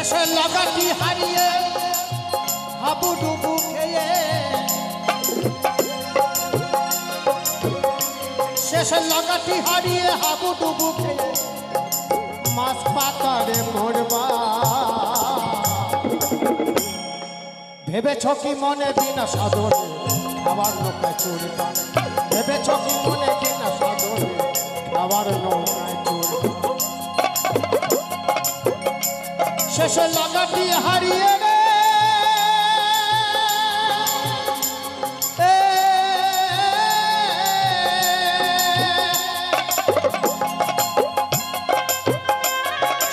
শেষে লাগাটি হারিয়ে হাবুডুবু খেয়ে। শেষে লাগাটি হারিয়ে হাবুডুবু খেয়ে মাছ পাতারে মরবা ভেবেছ কি মনে বিনা সাধনে খাবার নৌকায় চড়বা ভেবেছ কি মনে বিনা সাধনে খাবার নৌকায় শেষে লাগাটি হারিয়ে রে। এ,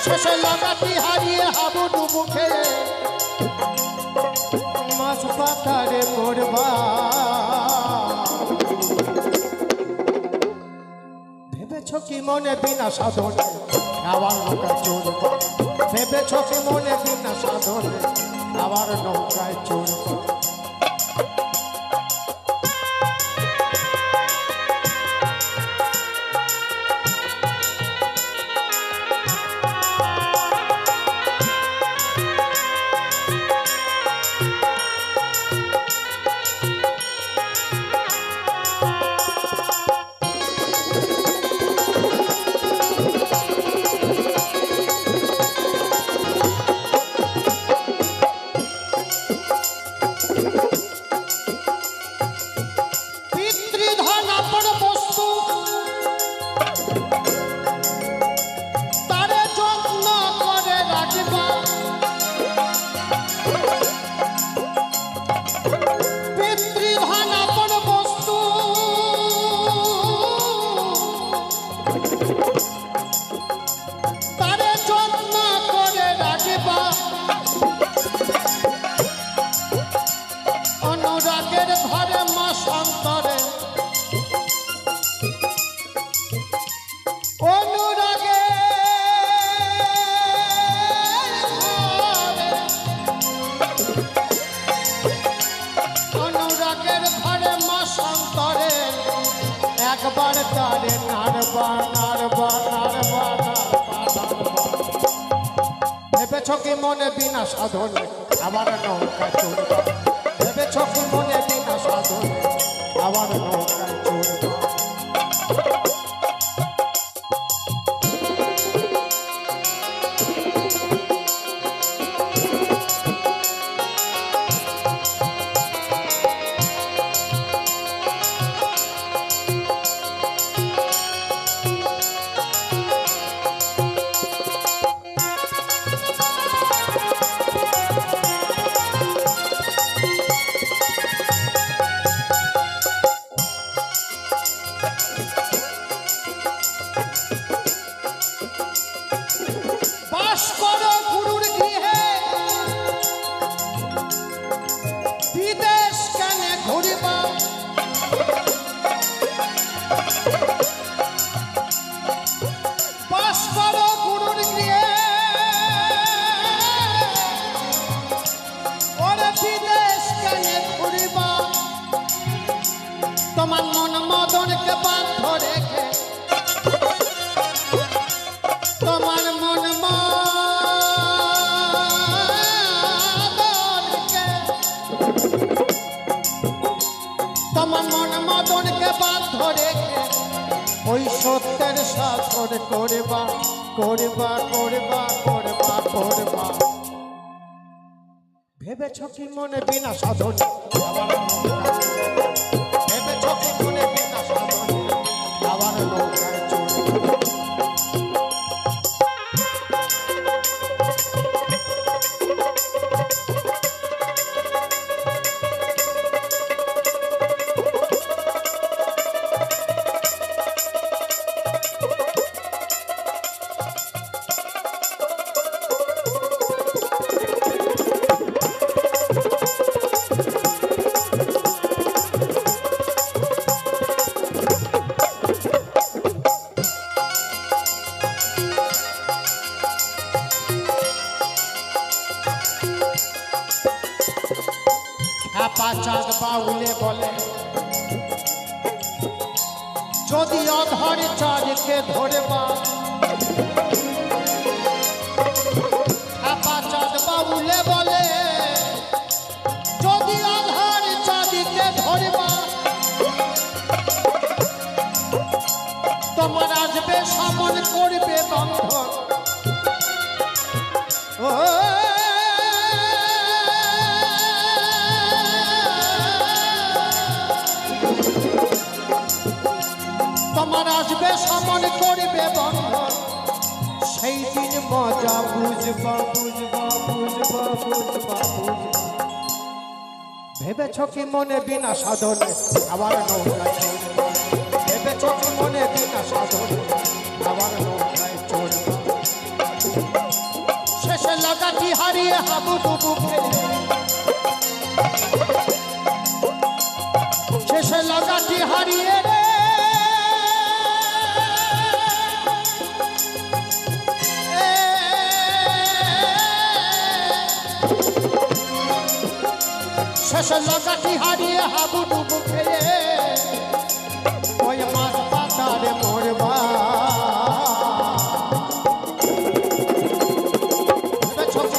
শেষে লাগাটি হারিয়ে হাবু ডুবু খেয়ে মাছ পাতারে মরবা ভেবেছ কি মনে বিনা সাধনে? আবার নৌকায় চড়ব। ভেবেছ কি মনে বিনা সাধনে? আবার নৌকায় চড়বা। একবার তারে নারবা নারবা নারবা ভেবেছ কি মনে বিনা সাধনে আমার নৌকা চড়বা ভেবেছ কি মনে বিনা সাধনে আমার বাধ্য রেখে ওই সত্যের শাসন করবা করবা করবা করবা করবা। ভেবেছ কি মনে বিনা সাধনে? পাচাক বাউলে বলে। যদি অধরে চাঁদকে ধরে বা পাচাক বাউলে বলে। যদি অধরে চাঁদকে ধরে বা তোমার আসবে সমন করবে বন্ধন। জীবন করবে বন্ধন? সেই দিন মজা বুঝবা বুঝবা বুঝবা বুঝবা বুঝবা। মনে বিনা আবার নৌকায় মনে বিনা আবার নৌকায় শেষে লাগাটি হারিয়ে হাবু শেষে লাগাটি হারিয়ে শেষ লাগাটি হারিয়ে হাবুডুবু খেয়ে ওই মাছ পাতারে মরবা। ছোট